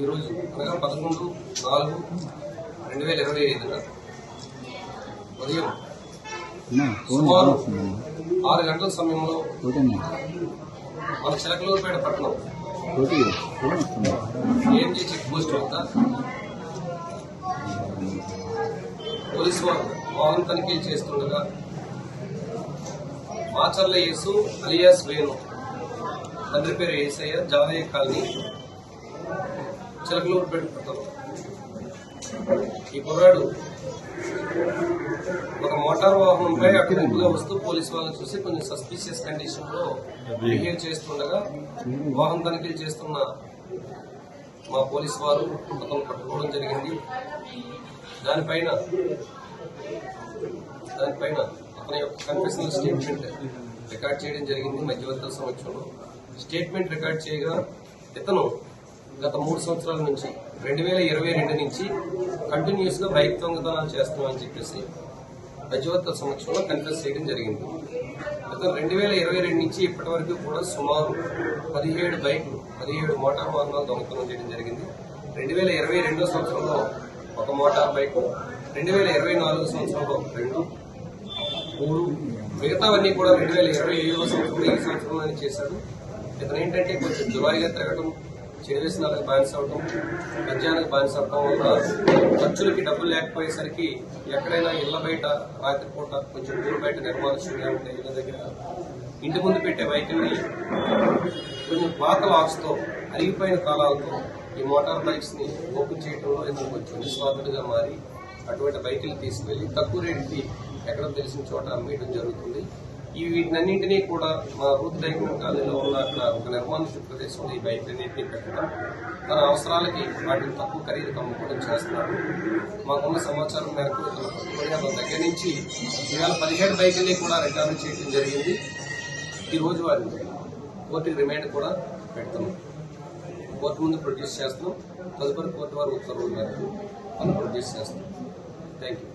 ఈరోజు అనగా పదకొండు నాలుగు రెండు వేల ఇరవై ఐదున ఉదయం సుమారు ఆరు గంటల సమయంలో మన చిలకలూరుపేట పట్టణం. ఏఎంజీ చెక్ పోస్ట్ వద్ద? పోలీసు వారు వాహన తనిఖీలు చేస్తుండగా మాచర్ల యేసు అలియాస్ వేణు తండ్రి పేరు ఏసయ్య జాదయ్య కాలనీ చిలకలూరుపేట పట్టణం ఈ కుర్రాడు ఒక మోటార్ వాహనంపై అటువైపుగా వస్తూ పోలీసు వాళ్ళని చూసి కొంచెం సస్పీషియస్ కండిషన్లో బిహేవ్ చేస్తుండగా వాహనం తనిఖీలు చేస్తున్న మా పోలీసు వారు అతను పట్టుకోవడం జరిగింది. దానిపైన దానిపైన అతని యొక్క కన్ఫెషనల్ స్టేట్మెంట్ రికార్డ్ చేయడం జరిగింది మధ్యవర్తుల సంవత్సరంలో స్టేట్మెంట్ రికార్డ్ చేయగా ఇతను గత మూడు సంవత్సరాల నుంచి రెండు వేల ఇరవై రెండు నుంచి కంటిన్యూస్గా బైక్ దొంగతనాలు చేస్తామని చెప్పేసి మధ్యవర్తుల సమక్షంలో కన్ఫ్యూస్ చేయడం జరిగింది. ఇతను రెండు వేల ఇరవై రెండు నుంచి ఇప్పటి వరకు కూడా సుమారు పదిహేడు బైక్లు పదిహేడు మోటార్ వాహనాలు దొంగతనం చేయడం జరిగింది. రెండు వేల ఇరవై రెండో సంవత్సరంలో ఒక మోటార్ బైక్ రెండు వేల ఇరవై నాలుగు సంవత్సరంలో రెండు మూడు మిగతావన్నీ కూడా రెండు వేల ఇరవై ఐదవ సంవత్సరంలో ఈ సంవత్సరంలోనే చేశాడు ఇతను ఏంటంటే కొంచెం జులాయిగా తిరగడం చెడు వ్యసనాలకు బానిస అవడం మద్యానికి బానిస అవడం వల్ల ఖర్చులకి డబ్బులు లేకపోయేసరికి ఎక్కడైనా ఇళ్ళ బయట రాత్రిపూట కొంచెం దూరం బయట నిర్మానుష్యంగా ఉంటే ఇళ్ళ దగ్గర ఇంటి ముందు పెట్టే బైకుల్ని కొంచెం పాత లాక్స్తో అరిగిపోయిన కాలాలతో ఈ మోటార్ బైక్స్ని ఓపెన్ చేయడంలో ఇతను కొంచెం నిస్వార్థుడిగా మారి అటువంటి బైకులు తీసుకెళ్ళి తక్కువ రేటుకి ఎక్కడ తెలిసిన చోట అమ్మేయడం జరుగుతుంది. ఈ వీటినన్నింటినీ కూడా మా రూత్ డైమండ్ కాలేజీలో ఉన్న అక్కడ ఒక నిర్మానుష్య ప్రదేశంలో ఈ బైక్లన్నింటినీ పెట్టడం తన అవసరాలకి వాటిని తక్కువ ఖరీదు అమ్ముకోవడం చేస్తున్నాడు మాకున్న సమాచారం మేరకు తన పట్టుబడి అతని దగ్గర నుంచి ఇవాళ పదిహేడు బైకుల్ని కూడా రిటర్న్ చేయడం జరిగింది. ఈ రోజు వారిని కోర్టుకి రిమైండ్ కూడా పెడుతున్నాం కోర్టు ముందు ప్రొడ్యూస్ చేస్తున్నాం తదుపరి కోర్టు వారు ఉత్తర్వుల మేరకు మనం ప్రొడ్యూస్ చేస్తున్నాం థ్యాంక్ యూ